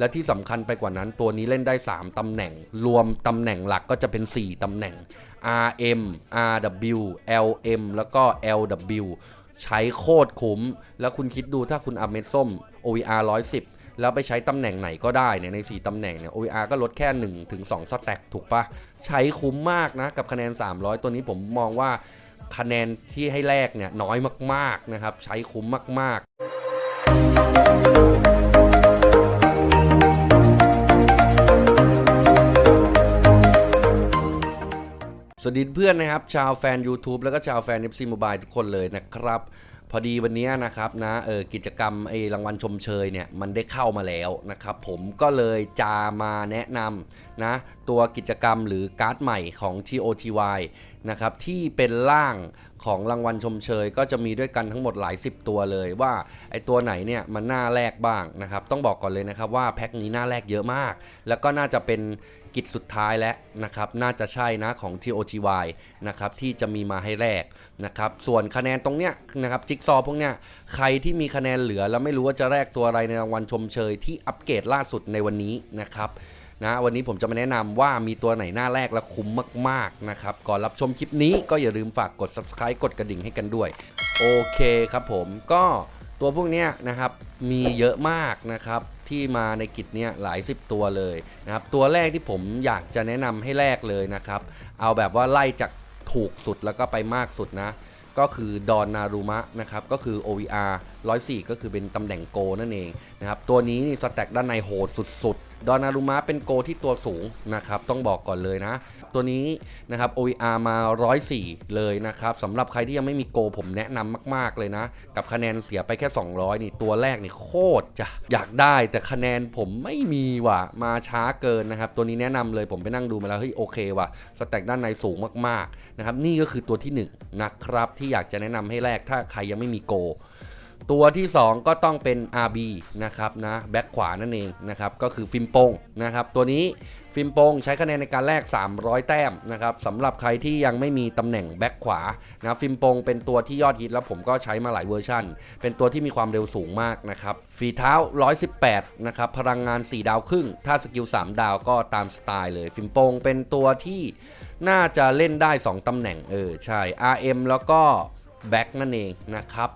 และที่สำคัญไปกว่านั้นตัวนี้เล่นได้ 3ตำแหน่ง รวมตำแหน่งหลักก็จะเป็น 4ตำแหน่ง RM RW LM แล้วก็ LW ใช้โคตรคุ้ม แล้วคุณคิดดูถ้าคุณอัพเม็ดส้ม OVR 110 แล้วไปใช้ตำแหน่งไหนก็ได้เนี่ยใน 4 ตำแหน่งเนี่ย OVR ก็ลดแค่1ถึง2สแต็กถูกปะใช้คุ้มมากนะ กับคะแนน 300 ตัวนี้ผมมองว่าคะแนนที่ให้แลกเนี่ยน้อยมากๆนะครับ ใช้คุ้มมากๆ สวัสดีเพื่อนนะครับ ชาวแฟน YouTube แล้วก็ชาวแฟน FC Mobile ทุกคนเลยนะครับ พอดีวันนี้นะครับนะเออกิจกรรมไอรางวัลชมเชยเนี่ยมันได้เข้ามาแล้วนะครับ ผมก็เลยจะมาแนะนำนะตัวกิจกรรมหรือการ์ดใหม่ของ TOTY นะครับที่เป็นร่างของรางวัลชมเชย ก็จะมีด้วยกันทั้งหมดหลาย 10 ตัวเลยว่าไอตัวไหนเนี่ยมันน่าแลกบ้างนะครับต้องบอกก่อนเลยนะครับว่าแพ็คนี้น่าแลกเยอะมาก แล้วก็น่าจะเป็นกิจสุดท้ายแล้วนะครับน่าจะใช่นะของ TOTY นะครับที่จะมีมาให้แลกนะครับส่วนคะแนนตรงเนี้ยนะครับจิ๊กซอว์พวกเนี้ยใครที่มีคะแนนเหลือแล้วไม่รู้ว่าจะแลกตัวอะไรในรางวัลชมเชยที่อัปเกรดล่าสุดในวันนี้นะครับ นะวันนี้ผมจะมาแนะนำว่ามีตัวไหนหน้าแรกและคุ้มมากๆนะครับก่อนรับชมคลิปนี้ก็อย่าลืมฝากกด subscribe กดกระดิ่งให้กันด้วย โอเคครับผมก็ตัวพวกนี้นะครับมีเยอะมากนะครับที่มาในกิจเนี้ยหลายสิบตัวเลยนะครับตัวแรกที่ผมอยากจะแนะนำให้แรกเลยนะครับเอาแบบว่าไล่จากถูกสุดแล้วก็ไปมากสุดนะก็คือดอนนารุมะนะครับก็คือ OVR 104 ก็คือเป็นตำแหน่งโกนั่นเองนะครับตัวนี้นี่สแต็กด้านในโหดสุดๆ ดอนารุมะเป็นโกที่ตัวสูงนะครับต้องบอกก่อนเลยนะ ตัวนี้นะครับ OVR มา 104 เลยนะครับสำหรับใครที่ยังไม่มีโกผมแนะนำมาก ๆ เลยนะ กับคะแนนเสียไปแค่ 200 นี่ตัวแรกนี่โคตรจะอยากได้แต่คะแนนผมไม่มีว่ะมาช้าเกินนะครับ ตัวนี้แนะนำเลยผมไปนั่งดูมาแล้วเฮ้ยโอเคว่ะสแต็กด้านในสูงมากๆนะครับนี่ก็คือตัวที่1นะครับที่อยากจะแนะนำให้แรกถ้าใครยังไม่มีโก ตัวที่ 2 ก็ต้องเป็น RB นะครับนะแบ็คขวานั่นเองนะครับก็คือฟิมโปงนะครับตัวนี้ฟิมโปงใช้คะแนนในการแลก 300 แต้มนะครับสำหรับใครที่ยังไม่มีตำแหน่งแบ็คขวานะฟิมโปงเป็นตัวที่ยอดฮิตแล้วผมก็ใช้มาหลายเวอร์ชันเป็นตัวที่มีความเร็วสูงมากนะครับฝีเท้า 118 นะครับพลังงาน 4 ดาวครึ่ง ถ้าสกิล 3 ดาวก็ตามสไตล์เลย ฟิมโปงเป็นตัวที่น่าจะเล่นได้ 2ตำแหน่งเออใช่ RM แล้วก็แบ็คนั่นเองนะครับ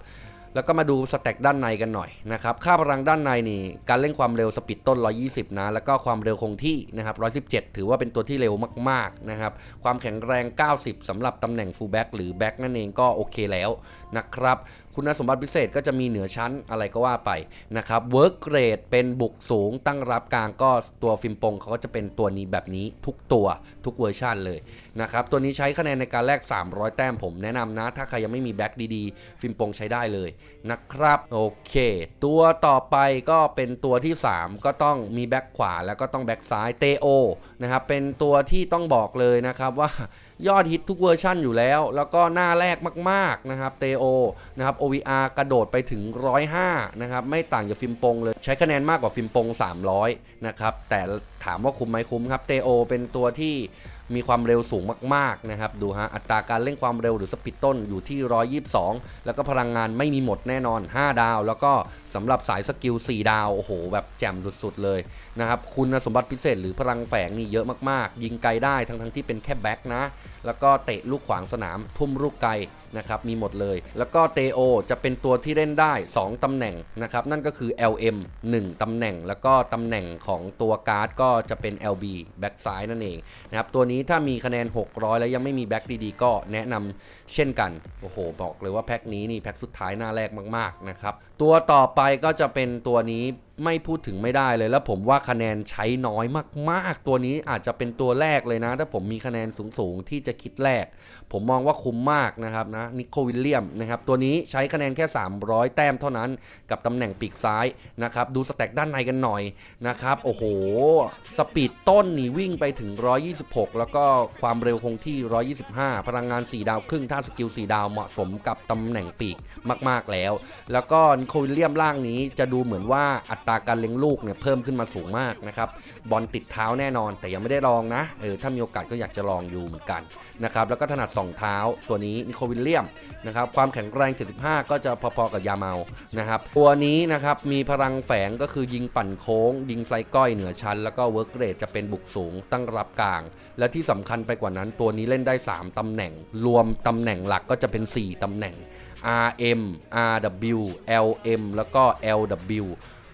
แล้วก็มาดูสแต็กด้านในกันหน่อยนะครับค่าพลังด้านในนี่การเล่นความเร็วสปีดต้น 120 นะ แล้วก็ความเร็วคงที่นะครับ 117 ถือว่าเป็นตัวที่เร็วมากๆนะครับ ความแข็งแรง 90สำหรับตำแหน่งฟูลแบ็กหรือแบ็กนั่นเองก็โอเคแล้วนะครับ คุณสมบัติพิเศษก็จะมีเหนือชั้นอะไรก็ว่าไปนะครับเวิร์กเกรดเป็นบุกสูงตั้งรับกลางก็ตัวฟิล์มปงเขาก็จะเป็นตัวนี้แบบนี้ทุกตัวทุกเวอร์ชันเลยนะครับ ตัวนี้ใช้คะแนนในการแลก 300 แต้มผมแนะนำนะ ถ้าใครยังไม่มีแบ็กดีๆ ฟิล์มปงใช้ได้เลยนะครับ โอเค ตัวต่อไปก็เป็นตัวที่ 3 ก็ต้องมีแบ็กขวาแล้วก็ต้องแบ็กซ้ายเตโอนะครับเป็นตัวที่ต้องบอกเลยนะครับว่ายอดฮิตทุกเวอร์ชั่นอยู่แล้ว แล้วก็หน้าแรกมากๆนะครับเตโอนะครับ OVR กระโดดไปถึง 105 นะครับ ไม่ต่างจากฟิล์มปงเลย ใช้คะแนนมากกว่าฟิล์มปง 300 นะครับ แต่ถามว่าคุ้มไหมคุ้มครับ เตโอเป็นตัวที่มีความเร็วสูงมากๆนะครับ ดูฮะ อัตราการเร่งความเร็วหรือสปีดต้นอยู่ที่ 122 แล้วก็พลังงานไม่มีหมดแน่นอน 5 ดาว แล้วก็สำหรับสายสกิล 4 ดาว โอ้โห แบบแจ่มสุดๆเลยนะครับ คุณสมบัติพิเศษหรือพลังแฝงนี่เยอะมากๆ ยิงไกลได้ทั้งๆที่เป็นแค่แบ็คนะ แล้วก็เตะลูกขวางสนามทุ่มลูกไกล นะครับมีหมดเลย แล้วก็เตโอจะเป็นตัวที่เล่นได้ 2ตำแหน่งนะครับนั่นก็คือ LM 1ตำแหน่ง แล้วก็ตำแหน่งของตัวการ์ดก็จะเป็น LB แบ็กซ้ายนั่นเองนะครับตัวนี้ถ้ามีคะแนน 600 แล้วยังไม่มีแบ็กดีๆ ก็แนะนำเช่นกัน โอ้โห บอกเลยว่าแพ็คนี้นี่แพ็คสุดท้ายหน้าแรกมากๆนะครับตัวต่อไปก็จะเป็นตัวนี้ ไม่พูดถึงไม่ได้เลย แล้วผมว่าคะแนนใช้น้อยมากๆ ตัวนี้อาจจะเป็นตัวแรกเลยนะ ถ้าผมมีคะแนนสูงๆ ที่จะคิดแรก ผมมองว่าคุ้มมากนะครับนะนิโควิลเลียมนะครับตัวนี้ใช้คะแนนแค่ 300 แต้มเท่านั้นกับตำแหน่งปีกซ้ายนะครับดูสแต็กด้านในกันหน่อยนะครับโอ้โห สปีดต้นนี่วิ่งไปถึง 126 แล้วก็ความเร็วคงที่ 125 พลังงาน 4 ดาวครึ่งถ้าสกิล 4 ดาวเหมาะสมกับตำแหน่งปีกมาก ๆแล้ว แล้วก็นิโควิลเลียมล่างนี้จะดูเหมือนว่าอัตราการเลี้ยงลูกเนี่ยเพิ่มขึ้นมาสูงมากนะครับบอลติดเท้าแน่นอน แต่ยังไม่ได้ลองนะเออถ้ามีโอกาสก็อยากจะลองอยู่เหมือนกันนะครับแล้วก็ถนัดสองเท้าตัวนี้นิโควิลเลียมนะครับความแข็งแรง 75 ก็จะพอๆกับยาเมานะครับตัวนี้นะครับมีพลังแฝงก็คือยิงปั่นโค้ง ยิงไซก้อยเหนือชั้น แล้วก็เวิร์กเรทจะเป็นบุกสูงตั้งรับกลาง และที่สำคัญไปกว่านั้น ตัวนี้เล่นได้ 3ตำแหน่ง รวมตำแหน่งหลักก็จะเป็น 4ตำแหน่ง RM RW LM แล้วก็ LW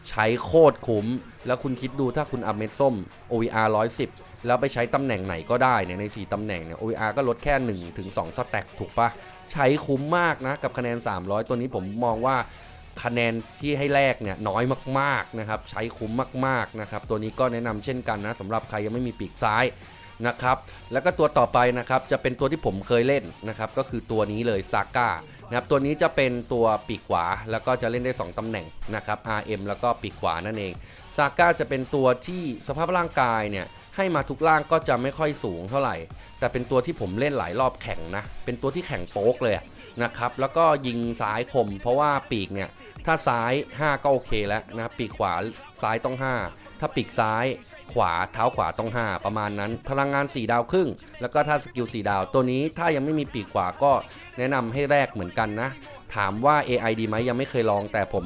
ใช้โคตรคุ้ม แล้วคุณคิดดูถ้าคุณอัพเม็ดส้ม OVR 110 แล้วไปใช้ตำแหน่งไหนก็ได้เนี่ยใน 4 ตำแหน่งเนี่ย OVR ก็ลดแค่1ถึง2สแต็กถูกปะใช้คุ้มมากนะ กับคะแนน 300 ตัวนี้ผมมองว่าคะแนนที่ให้แลกเนี่ยน้อยมากๆนะครับ ใช้คุ้มมากๆนะครับ ตัวนี้ก็แนะนำเช่นกันนะสำหรับใครยังไม่มีปีกซ้าย นะครับ แล้วก็ตัวต่อไปนะครับจะเป็นตัวที่ผมเคยเล่นนะครับก็คือตัวนี้เลยซาก้านะครับตัวนี้จะเป็นตัวปีกขวา แล้วก็จะเล่นได้ 2 ตำแหน่งนะครับ RM แล้วก็ปีกขวานั่นเองซาก้าจะเป็นตัวที่สภาพร่างกายเนี่ยให้มาทุกล่างก็จะไม่ค่อยสูงเท่าไหร่ แต่เป็นตัวที่ผมเล่นหลายรอบแข่งนะ เป็นตัวที่แข่งโป๊กเลยนะครับ แล้วก็ยิงซ้ายคม เพราะว่าปีกเนี่ย ถ้าซ้าย 5 ก็โอเคแล้วนะครับปีกขวาซ้ายต้อง 5 ถ้าปีกซ้ายขวาเท้าขวาต้อง 5 ประมาณนั้น พลังงาน 4 ดาวครึ่ง แล้วก็ถ้าสกิล 4 ดาว ตัวนี้ถ้ายังไม่มีปีกขวาก็แนะนำให้แรกเหมือนกันนะ ถามว่า AI ดีไหมยังไม่เคยลอง แต่ผม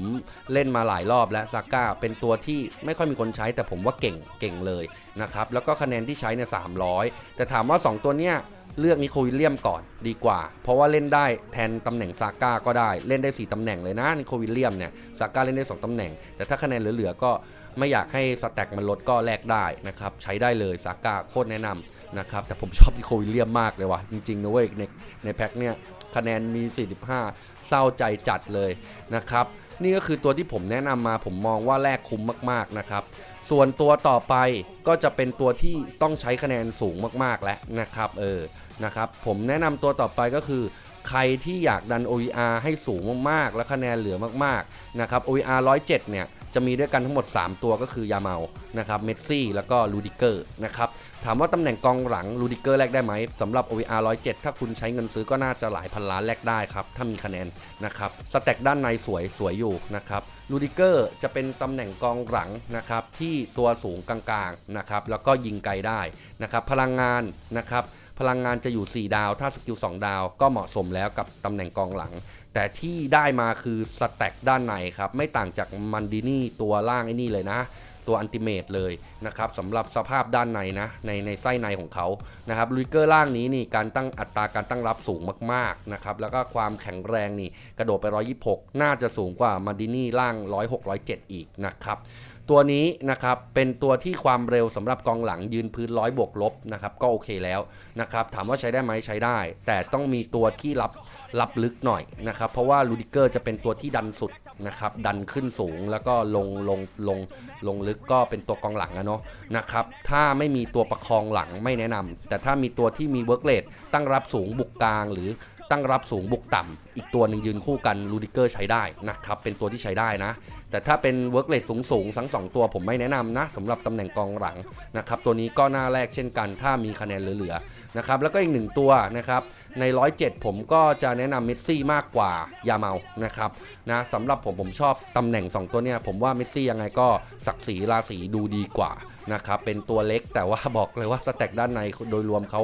เล่นมาหลายรอบแล้วซาก้าเป็นตัวที่ไม่ค่อยมีคนใช้แต่ผมว่าเก่งเก่งเลยนะครับแล้วก็คะแนนที่ใช้เนี่ย300แต่ถามว่า 2 ตัวเนี้ยเลือกนิโควิลเลียมก่อนดีกว่า เพราะว่าเล่นได้แทนตำแหน่งซาก้าก็ได้เล่นได้ 4ตำแหน่งเลยนะนิโควิลเลียมเนี่ยซาก้าเล่นได้ 2ตำแหน่ง แต่ถ้าคะแนนเหลือๆก็ไม่อยากให้สแต็กมันลดก็แลกได้นะครับ ใช้ได้เลยซาก้าโคตรแนะนำนะครับ แต่ผมชอบนิโควิลเลียมมากเลยว่ะจริงๆนะเว้ยในในแพ็คเนี่ย คะแนนมี 45 เศร้าใจจัดเลยนะครับนี่ก็คือตัวที่ผมแนะนำมาผมมองว่าแลกคุ้มมากๆนะครับ ส่วนตัวต่อไปก็จะเป็นตัวที่ต้องใช้คะแนนสูงมากๆแล้วนะครับเออนะครับผมแนะนำตัวต่อไปก็คือใครที่อยากดัน OER ให้สูงมากๆ และคะแนนเหลือมากๆนะครับ OER 107 เนี่ย จะมีด้วยกันทั้งหมด 3 ตัวก็คือยาเมานะครับเมสซี่แล้วก็ลูดิเกอร์นะครับถามว่าตำแหน่งกองหลังลูดิเกอร์แลกได้ไหมสำหรับ OER 107 ถ้าคุณใช้เงินซื้อก็น่าจะหลายพันล้านแลกได้ครับ ถ้ามีคะแนนนะครับสแต็กด้านในสวยสวยอยู่นะครับลูดิเกอร์จะเป็นตำแหน่งกองหลังนะครับที่ตัวสูงกลางๆนะครับแล้วก็ยิงไกลได้นะครับพลังงานนะครับ พลังงานจะอยู่ 4 ดาว ถ้าสกิล 2 ดาว ก็เหมาะสมแล้วกับตำแหน่งกองหลัง แต่ที่ได้มาคือสแต็กด้านในครับ ไม่ต่างจากมันดินี่ตัวล่างไอ้นี่เลยนะ ตัวอันติเมตเลยนะครับสำหรับสภาพด้านในนะ ในในไส้ในของเขานะครับลุยเกอร์ล่างนี้นี่การตั้งอัตราการตั้งรับสูงมากๆนะครับแล้วก็ความแข็งแรงนี่กระโดดไป 126 น่าจะสูงกว่ามันดินี่ล่าง 106 107 อีกนะครับ ตัวนี้นะครับเป็นตัวที่ความเร็วสำหรับกองหลังยืนพื้นร้อยบวกลบนะครับก็โอเคแล้วนะครับถามว่าใช้ได้ไหมใช้ได้ แต่ต้องมีตัวที่รับรับลึกหน่อยนะครับเพราะว่าลูดิเกอร์จะเป็นตัวที่ดันสุดนะครับดันขึ้นสูงแล้วก็ลงลงลงลงลึกก็เป็นตัวกองหลังอะเนาะนะครับถ้าไม่มีตัวประคองหลังไม่แนะนำแต่ถ้ามีตัวที่มีเวิร์กเลทตั้งรับสูงบุกกลางหรือ ตั้งรับสูงบุกต่ำอีกตัวหนึ่งยืนคู่กันลูดิเกอร์ใช้ได้นะครับ เป็นตัวที่ใช้ได้นะ แต่ถ้าเป็นเวิร์กเลทสูงสูงทั้งสองตัวผมไม่แนะนำนะสำหรับตำแหน่งกองหลังนะครับ ตัวนี้ก็หน่าแรกเช่นกัน ถ้ามีคะแนนเหลือๆนะครับ แล้วก็อีกหนึ่งตัวนะครับใน 107 ผมก็จะแนะนำเมสซี่มากกว่ายาเมา นะครับ นะสำหรับผมผมชอบตำแหน่ง 2 ตัวเนี่ย ผมว่าเมสซี่ยังไงก็ศักดิ์ศรีราศีดูดีกว่า นะครับ เป็นตัวเล็กแต่ว่าบอกเลยว่าสแต็กด้านในโดยรวมเขา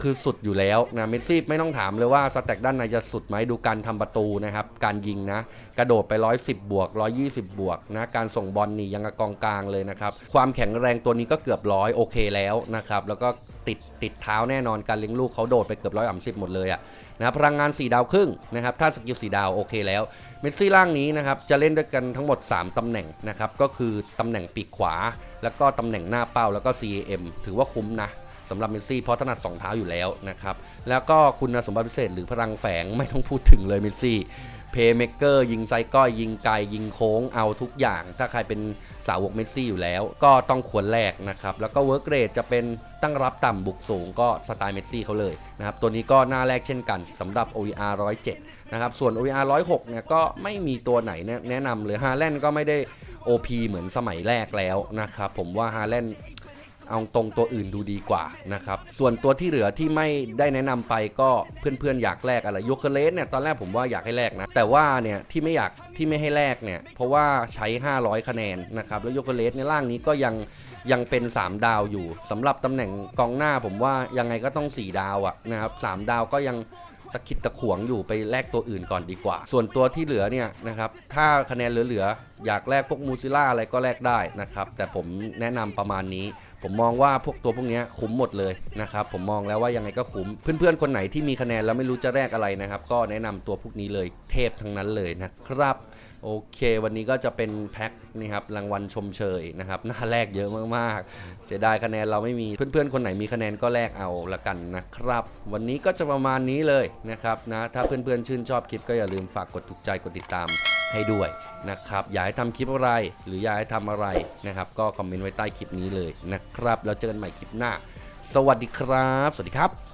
คือสุดอยู่แล้วนะเมสซี่ไม่ต้องถามเลยว่าสแต็กด้านในจะสุดไหมดูการทำประตูนะครับ การยิงนะ กระโดดไป 110 บวก 120 บวกนะการส่งบอลนี่ยังกับกองกลางเลยนะครับ ความแข็งแรงตัวนี้ก็เกือบร้อยโอเคแล้วนะครับ แล้วก็ติดติดเท้าแน่นอนการเลี้ยงลูกเขาโดดไปเกือบร้อยอ่ำสิบหมดเลยอะนะพลังงาน 4 ดาวครึ่งนะครับถ้าสกิล4ดาวโอเคแล้วเมสซี่ร่างนี้นะครับจะเล่นด้วยกันทั้งหมด 3 ตำแหน่งนะครับก็คือตำแหน่งปีกขวา แล้วก็ตำแหน่งหน้าเป้าแล้วก็ CAM ถือว่าคุ้มนะ สำหรับเมสซี่เพราะถนัดสองเท้าอยู่แล้วนะครับ แล้วก็คุณสมบัติพิเศษหรือพลังแฝงไม่ต้องพูดถึงเลยเมสซี่เพย์เม k เกอร์ยิงไซก้อย ยิงไกลยิงโค้งเอาทุกอย่าง ถ้าใครเป็นสาวกเมสซี่อยู่แล้ว ก็ต้องควรแลกนะครับ แล้วก็เวิร์กเรทจะเป็นตั้งรับต่ำบุกสูงก็สไตล์เมสซี่เขาเลยนะครับ ตัวนี้ก็น่าแลกเช่นกันสำหรับ OER 107 นะครับ ส่วน OER 106 เนี่ยก็ไม่มีตัวไหนแนะแนะนำเลยฮาแลนด์ก็ไม่ได้ OP เหมือนสมัยแรกแล้วนะครับ ผมว่าฮาแลนด์ เอาตรงตัวอื่นดูดีกว่านะครับ ส่วนตัวที่เหลือที่ไม่ได้แนะนำไปก็เพื่อนๆอยากแลกอะไรโยเคเลสเนี่ยตอนแรกผมว่าอยากให้แลกนะ แต่ว่าเนี่ยที่ไม่อยากที่ไม่ให้แลกเนี่ยเพราะว่าใช้ 500 คะแนนนะครับแล้วโยเคเลสในล่างนี้ก็ยังยังเป็น 3 ดาวอยู่สำหรับตำแหน่งกองหน้าผมว่ายังไงก็ต้อง 4 ดาวอะนะครับสามดาวก็ยังตะคิดตะขวงอยู่ไปแลกตัวอื่นก่อนดีกว่า ส่วนตัวที่เหลือเนี่ยนะครับถ้าคะแนนเหลือๆอยากแลกพวกมูซิล่าอะไรก็แลกได้นะครับแต่ผมแนะนำประมาณนี้ ผมมองว่าพวกตัวพวกนี้คุ้มหมดเลยนะครับ ผมมองแล้วว่ายังไงก็คุ้ม เพื่อนๆ คนไหนที่มีคะแนนแล้วไม่รู้จะแลกอะไรนะครับ ก็แนะนำตัวพวกนี้เลยเทพทั้งนั้นเลยนะครับ โอเค วันนี้ก็จะเป็นแพ็คนี่ครับรางวัลชมเชยนะครับหน้าแรกเยอะมากๆเสียดายคะแนนเราไม่มีเพื่อนๆ คนไหนมีคะแนนก็แลกเอาละกันนะครับ วันนี้ก็จะประมาณนี้เลยนะครับนะถ้าเพื่อนๆชื่นชอบคลิปก็อย่าลืมฝากกดถูกใจกดติดตาม ให้ด้วยนะครับอยากให้ทำคลิปอะไรหรืออยากให้ทำอะไรนะครับ ก็คอมเมนต์ไว้ใต้คลิปนี้เลยนะครับ แล้วเจอกันใหม่คลิปหน้า สวัสดีครับ สวัสดีครับ